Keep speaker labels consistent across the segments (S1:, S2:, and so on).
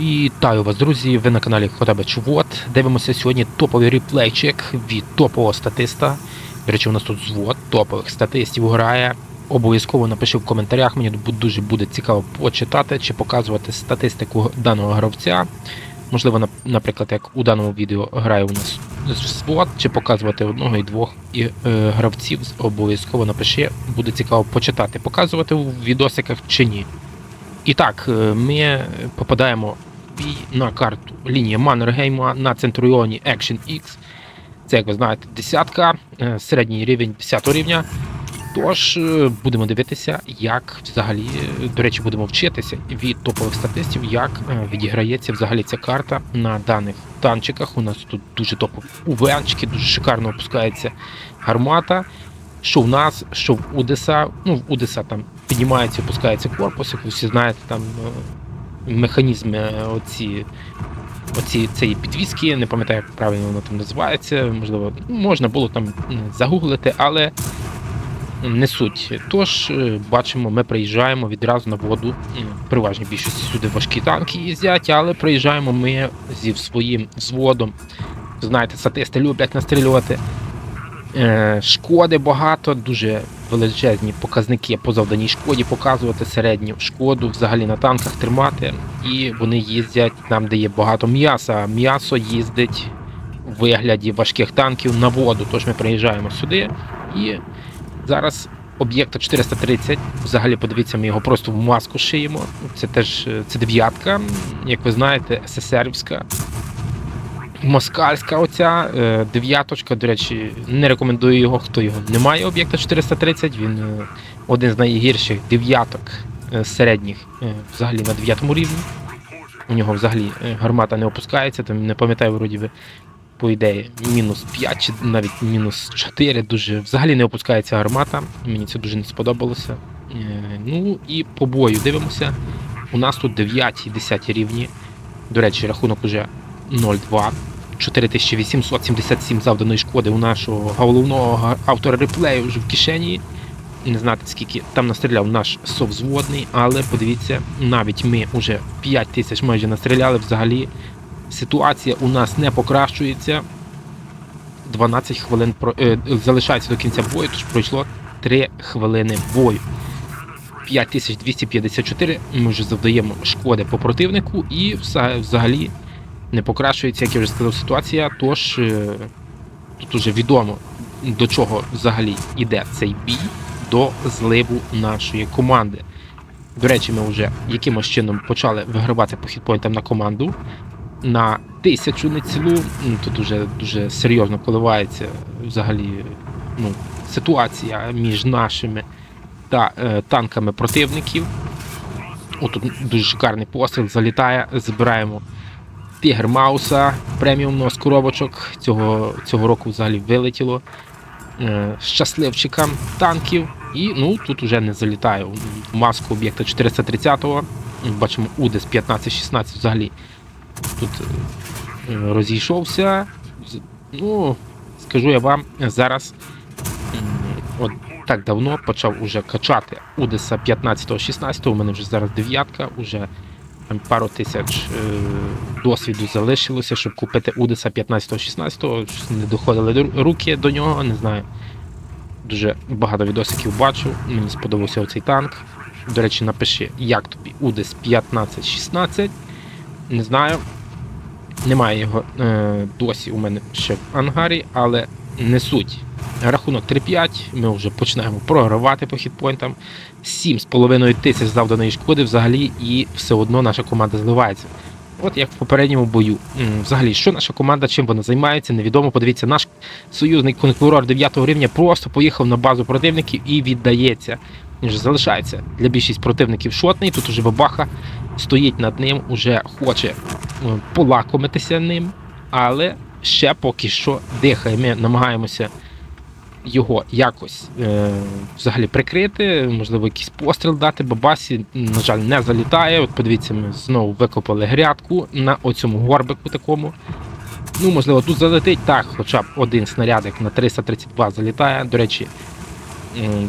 S1: Вітаю вас, друзі! Ви на каналі Хотабе Чувот. Дивимося сьогодні топовий реплейчик від топового статиста. До речі, у нас тут звод топових статистів грає. Обов'язково напиши в коментарях, мені дуже буде цікаво почитати чи показувати статистику даного гравця. Можливо, наприклад, як у даному відео грає у нас звод, чи показувати одного і двох і, е, гравців. Обов'язково напиши, буде цікаво почитати, показувати у відосиках чи ні. І так, е, ми попадаємо на карту лінії Маннергейма на Центуріоні Action X. Це, як ви знаєте, десятка, е, середній рівень 10 рівня. Тож е, будемо дивитися, як взагалі, до речі, будемо вчитися від топових статистів, як відіграється взагалі ця карта на даних танчиках. У нас тут дуже топові УВНчики, дуже шикарно опускається гармата. Що в нас, що в Удеса. Ну, в Удеса там піднімається, опускається корпус, як ви всі знаєте, там е, механізми оці, оці цієї підвіски, не пам'ятаю, як правильно воно там називається. Можливо, ну, можна було там загуглити, але не суть. Тож, е, бачимо, ми приїжджаємо відразу на воду. М, переважній більшості сюди важкі танки їздять, але приїжджаємо ми зі своїм взводом. Знаєте, статисти люблять настрілювати. Е, Шкоди багато, дуже величезні показники по завданій шкоді показувати середню шкоду взагалі на танках тримати. І вони їздять там, де є багато м'яса. М'ясо їздить в вигляді важких танків на воду. Тож ми приїжджаємо сюди і зараз об'єкта 430. Взагалі, подивіться, ми його просто в маску шиємо. Це теж е, це дев'ятка, як ви знаєте, СССРівська. Москальська оця е, дев'яточка, до речі, не рекомендую його, хто його не має об'єкта 430. Він е, один з найгірших дев'яток е, середніх взагалі на дев'ятому рівні. У нього взагалі гармата не опускається, там не пам'ятаю, вроді би, по ідеї, мінус 5 чи навіть мінус 4. Дуже взагалі не опускається гармата. Мені це дуже не сподобалося. Ну і по бою дивимося. У нас тут 9 і 10 рівні. До речі, рахунок уже 0-2. 4877 завданої шкоди у нашого головного автора реплею вже в кишені. Не знати скільки там настріляв наш совзводний, але подивіться, навіть ми вже 5 тисяч майже настріляли. Взагалі ситуація у нас не покращується. 12 хвилин про, е, залишається до кінця бою, тож пройшло 3 хвилини бою. 5254 ми вже завдаємо шкоди по противнику і взагалі не покращується, як я вже сказав, ситуація. Тож е, тут уже відомо до чого взагалі йде цей бій до зливу нашої команди. До речі, ми вже якимось чином почали вигравати по хітпойнтам на команду на тисячу не цілу. Ну, Тут уже дуже серйозно коливається взагалі ну, ситуація між нашими та е, танками противників. Отут дуже шикарний постріл залітає, збираємо Тігр Мауса преміумного з коробочок. Цього, цього року взагалі вилетіло. Е, щасливчикам танків. І ну тут уже не залітає маску об'єкта 430-го. Бачимо УДЕС 15-16 взагалі тут е, розійшовся. Ну, скажу я вам, зараз от так давно почав уже качати Удеса 15-16, у мене вже зараз дев'ятка, уже там пару тисяч е, досвіду залишилося, щоб купити Удеса 15-16, не доходили до- руки до нього, не знаю. Дуже багато відосиків бачу, мені сподобався оцей танк. До речі, напиши, як тобі Удес 15-16. Не знаю. Немає його е, досі у мене ще в ангарі, але не суть. Рахунок 3-5, ми вже починаємо програвати по хітпойнтам. 7,5 тисяч завданої шкоди взагалі, і все одно наша команда зливається. От як в попередньому бою. Взагалі, що наша команда, чим вона займається, невідомо. Подивіться, наш союзний конкурор 9 рівня просто поїхав на базу противників і віддається. Він же залишається для більшість противників шотний. Тут уже бабаха стоїть над ним, уже хоче полакомитися ним, але ще поки що дихає. Ми намагаємося його якось е, взагалі прикрити, можливо, якийсь постріл дати. Бабасі, на жаль, не залітає. От подивіться, ми знову викопали грядку на оцьому горбику такому. Ну, можливо, тут залетить так, хоча б один снарядик на 332 залітає. До речі,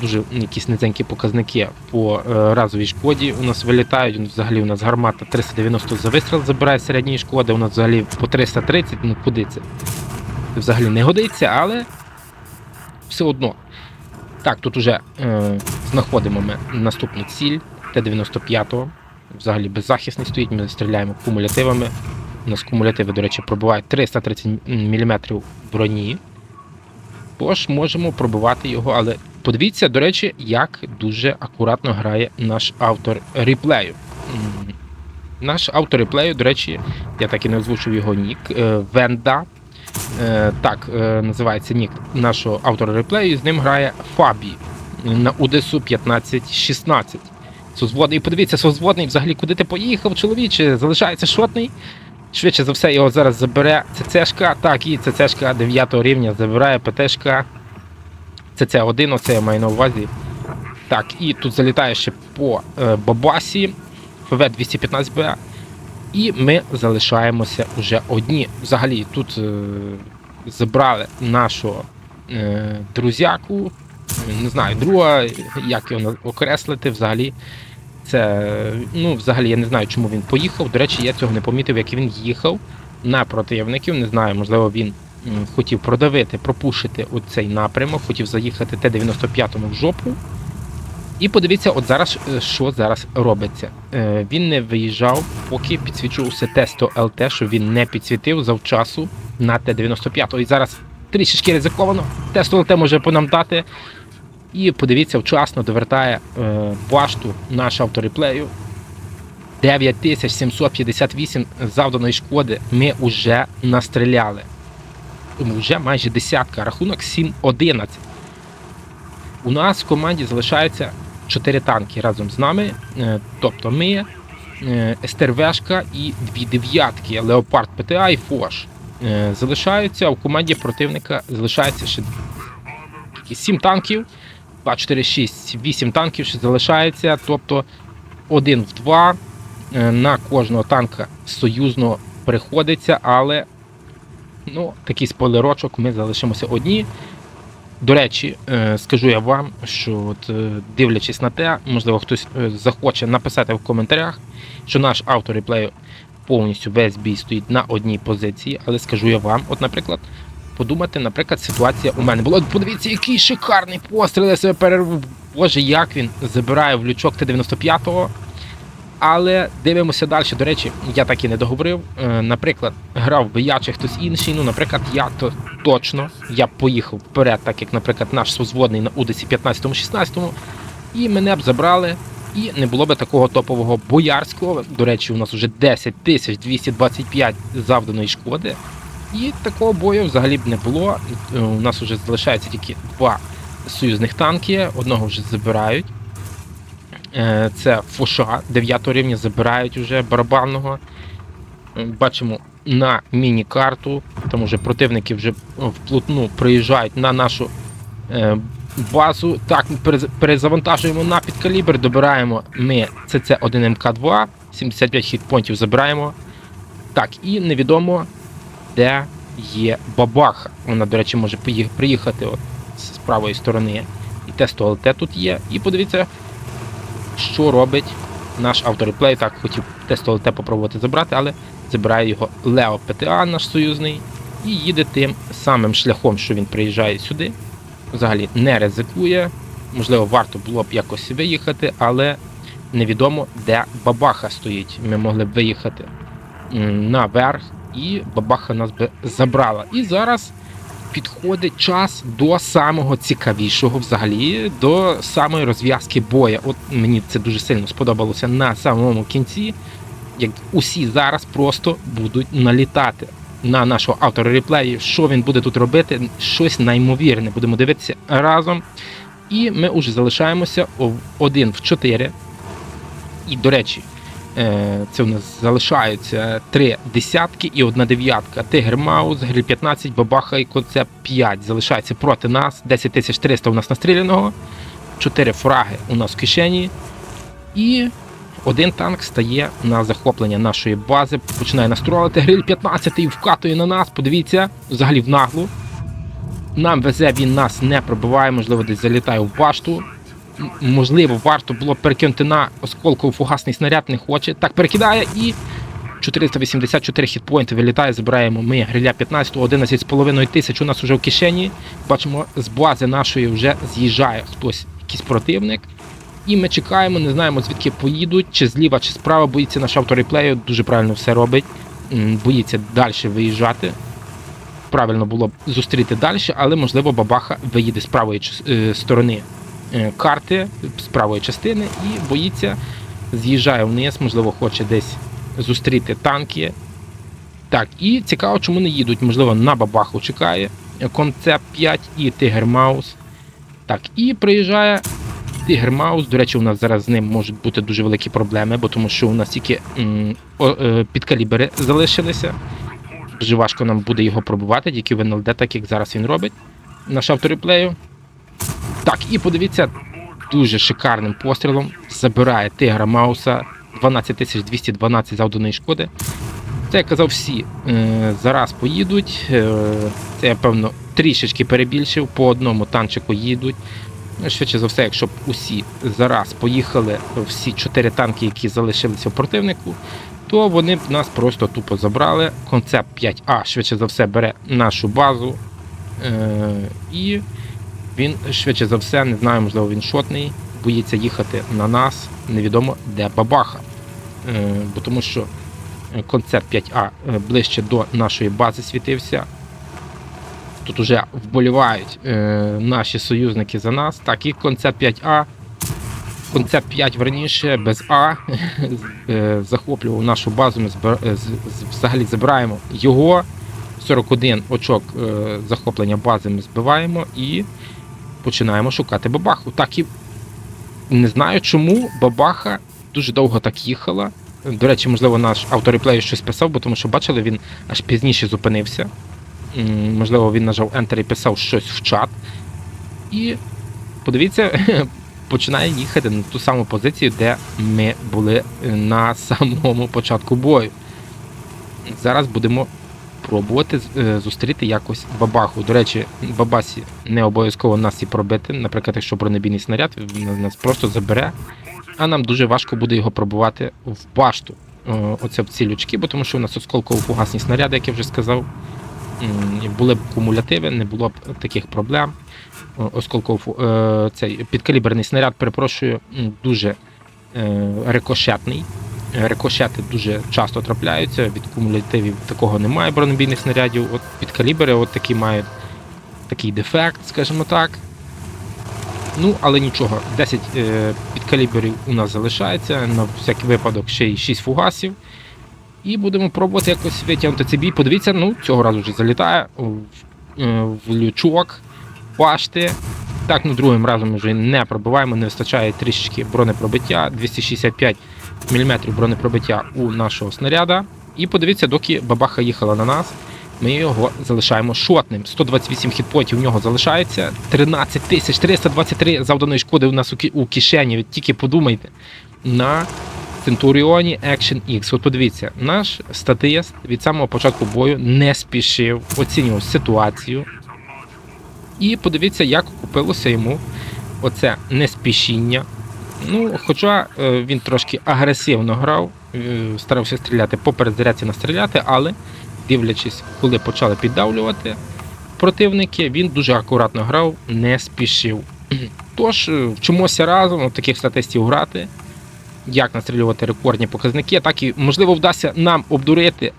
S1: дуже якісь низенькі показники по е, разовій шкоді у нас вилітають. Взагалі у нас гармата 390 за вистріл забирає середньої шкоди, у нас взагалі по 330, ну куди це? Взагалі не годиться, але все одно. Так, тут уже е, знаходимо ми наступну ціль Т-95. Взагалі беззахисний стоїть, ми стріляємо кумулятивами. У нас кумулятиви, до речі, пробувають 330 мм броні. Тож можемо пробивати його, але подивіться, до речі, як дуже акуратно грає наш автор реплею. Наш автор реплею, до речі, я так і не озвучив його нік. е, Венда. Е, Так, е, називається нік нашого автора реплею, і з ним грає Фабі на Удесу 1516. Созводний, подивіться, созводний, взагалі, куди ти поїхав, чоловіче, залишається шотний. Швидше за все, його зараз забере ЦЦшка. Так, і ЦЦшка 9 рівня забирає ПТшка. ЦЦ1, оце я маю на увазі. Так, і тут залітає ще по е, Бабасі ФВ-215Б. І ми залишаємося вже одні. Взагалі, тут е, забрали нашого е, друзяку. Не знаю, друга, як його окреслити взагалі. Це, ну, взагалі, я не знаю, чому він поїхав. До речі, я цього не помітив, як він їхав на противників. Не знаю, можливо, він хотів продавити, пропушити оцей напрямок, хотів заїхати Т-95 в жопу. І подивіться, от зараз, е, що зараз робиться. Е, Він не виїжджав, поки підсвічувався Т-100 ЛТ, що він не підсвітив завчасу на Т-95. І зараз трішечки ризиковано. Т-100 ЛТ може по нам дати. І подивіться, вчасно довертає е, башту наш автореплею. 9758 завданої шкоди ми вже настріляли. Тому вже майже десятка, рахунок 7-11. У нас в команді залишається 4 танки разом з нами. Е, Тобто ми, е, СТРВшка і дві дев'ятки, Леопард ПТА і Фош. Е, Залишаються, в команді противника залишається ще 7 танків. 2, 4, 6, 8 танків ще залишається, тобто 1 в 2 на кожного танка союзного приходиться, але ну, такий спойлерочок, ми залишимося одні. До речі, е, скажу я вам, що от, е, дивлячись на те, можливо, хтось е, захоче написати в коментарях, що наш автор реплею повністю весь бій стоїть на одній позиції, але скажу я вам, от, наприклад, подумати, наприклад, ситуація у мене була. Подивіться, який шикарний постріл, я себе перерву. Боже, як він забирає в лючок Т-95-го. Але дивимося далі. До речі, я так і не договорив. Е, Наприклад, грав би я чи хтось інший. Ну, наприклад, я то точно я б поїхав вперед, так як, наприклад, наш созводний на Удесі 15-16, і мене б забрали. І не було б такого топового боярського. До речі, у нас вже 10 тисяч 225 завданої шкоди. І такого бою взагалі б не було. Е, У нас вже залишається тільки два союзних танки, одного вже забирають. Е, Це Фоша 9 рівня забирають вже барабанного. Е, Бачимо на міні-карту, там вже противники вже вплотну приїжджають на нашу е, базу. Так, перезавантажуємо на підкалібр, добираємо ми ЦЦ1МК2, 75 хітпонтів забираємо. Так, і невідомо, де є бабаха. Вона, до речі, може приїхати от з правої сторони. І тесто ЛТ тут є. І подивіться, що робить наш автореплей. Так, хотів тесто ЛТ попробувати забрати, але забирає його Лео ПТА, наш союзний, і їде тим самим шляхом, що він приїжджає сюди. Взагалі не ризикує. Можливо, варто було б якось виїхати, але невідомо, де бабаха стоїть. Ми могли б виїхати наверх, і бабаха нас би забрала. І зараз підходить час до самого цікавішого, взагалі, до самої розв'язки боя. От мені це дуже сильно сподобалося на самому кінці, як усі зараз просто будуть налітати. На нашого автора реплею, що він буде тут робити, щось неймовірне. Будемо дивитися разом. І ми вже залишаємося один в 4. І, до речі, це у нас залишаються три десятки і одна дев'ятка. Тигр Маус, Гриль 15, Бабаха і Концепт 5 залишається проти нас. 10 300 у нас настріляного, 4 фраги у нас в кишені. І один танк стає на захоплення нашої бази, починає настролити. Гриль 15 і вкатує на нас. Подивіться, взагалі в наглу. Нам везе, він нас не пробиває, можливо, десь залітає в башту. Можливо, варто було перекинути на осколково фугасний снаряд, не хоче. Так, перекидає і 484 хітпоінти вилітає, забираємо ми гриля 15, 11,5 тисяч у нас вже в кишені. Бачимо, з бази нашої вже з'їжджає хтось, якийсь противник. І ми чекаємо, не знаємо звідки поїдуть, чи зліва, чи справа боїться наш автореплею, дуже правильно все робить. Боїться далі виїжджати. Правильно було б зустріти далі, але можливо бабаха виїде з правої е, сторони карти, з правої частини, і боїться, з'їжджає вниз, можливо, хоче десь зустріти танки. Так, і цікаво, чому не їдуть. Можливо, на бабаху чекає. Концепт 5 і Тигр Маус. Так, і приїжджає Тигр Маус. До речі, у нас зараз з ним можуть бути дуже великі проблеми, бо тому що у нас тільки е, підкалібри залишилися. Дуже важко нам буде його пробувати, тільки в НЛД, так як зараз він робить. Наш автореплею. Так, і подивіться, дуже шикарним пострілом забирає Тигра Мауса 12212 завданої шкоди. Це я казав всі. Е, зараз поїдуть. Е, це я певно трішечки перебільшив, по одному танчику їдуть. Ну, Швидше за все, якщо б усі зараз поїхали, всі чотири танки, які залишилися у противнику, то вони б нас просто тупо забрали. Концепт 5А швидше за все бере нашу базу. Е, і він швидше за все, не знаю, можливо, він шотний, боїться їхати на нас, невідомо де бабаха. Е, бо тому що е, концепт 5А е, ближче до нашої бази світився. Тут уже вболівають наші союзники за нас. Так, і концепт 5А. Концепт 5 верніше без А захоплював нашу базу. Ми взагалі забираємо його. 41 очок захоплення бази ми збиваємо і починаємо шукати бабаху. Так і не знаю, чому бабаха дуже довго так їхала. До речі, можливо, наш автореплей щось писав, бо тому що бачили, він аж пізніше зупинився. Можливо, він нажав Enter і писав щось в чат. І подивіться, починає їхати на ту саму позицію, де ми були на самому початку бою. Зараз будемо пробувати е, зустріти якось бабаху. До речі, бабасі не обов'язково нас і пробити. Наприклад, якщо бронебійний снаряд, нас просто забере, а нам дуже важко буде його пробувати в башту. Оце в ці лючки, бо тому що у нас осколково-фугасні снаряди, як я вже сказав. Були б кумулятиви, не було б таких проблем. Е, цей підкаліберний снаряд, перепрошую, дуже е, рикошетний. Рикошети дуже часто трапляються, від кумулятивів такого немає бронебійних снарядів. От підкалібери от такі мають такий дефект, скажімо так. Ну, але нічого, 10 е, підкаліберів у нас залишається, на всякий випадок ще й 6 фугасів. І будемо пробувати якось витягнути цей бій. Подивіться, ну, цього разу вже залітає в, е, в лючок, башти. Так, ну другим разом ми вже не пробиваємо, не вистачає трішечки бронепробиття, 265 мм бронепробиття у нашого снаряда. І подивіться, доки бабаха їхала на нас, ми його залишаємо шотним. 128 хітпотів у нього залишається. 13 тисяч 323 завданої шкоди у нас у, кишені. Тільки подумайте. На Центуріоні Action X. От подивіться, наш статист від самого початку бою не спішив, оцінював ситуацію. І подивіться, як купилося йому оце неспішіння. Ну, хоча е, він трошки агресивно грав, е, старався стріляти по перезарядці настріляти, але дивлячись, коли почали піддавлювати противники, він дуже акуратно грав, не спішив. Тож, е, вчимося разом от таких статистів грати, як настрілювати рекордні показники, так і можливо вдасться нам обдурити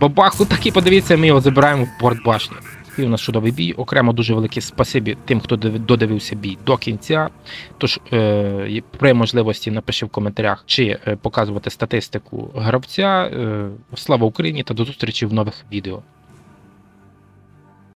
S1: бабаху, так і подивіться, ми його забираємо в борт башні. І у нас чудовий бій. Окремо дуже велике спасибі тим, хто додивився бій до кінця. Тож е, при можливості напиши в коментарях, чи е, показувати статистику гравця. Е, слава Україні та до зустрічі в нових відео.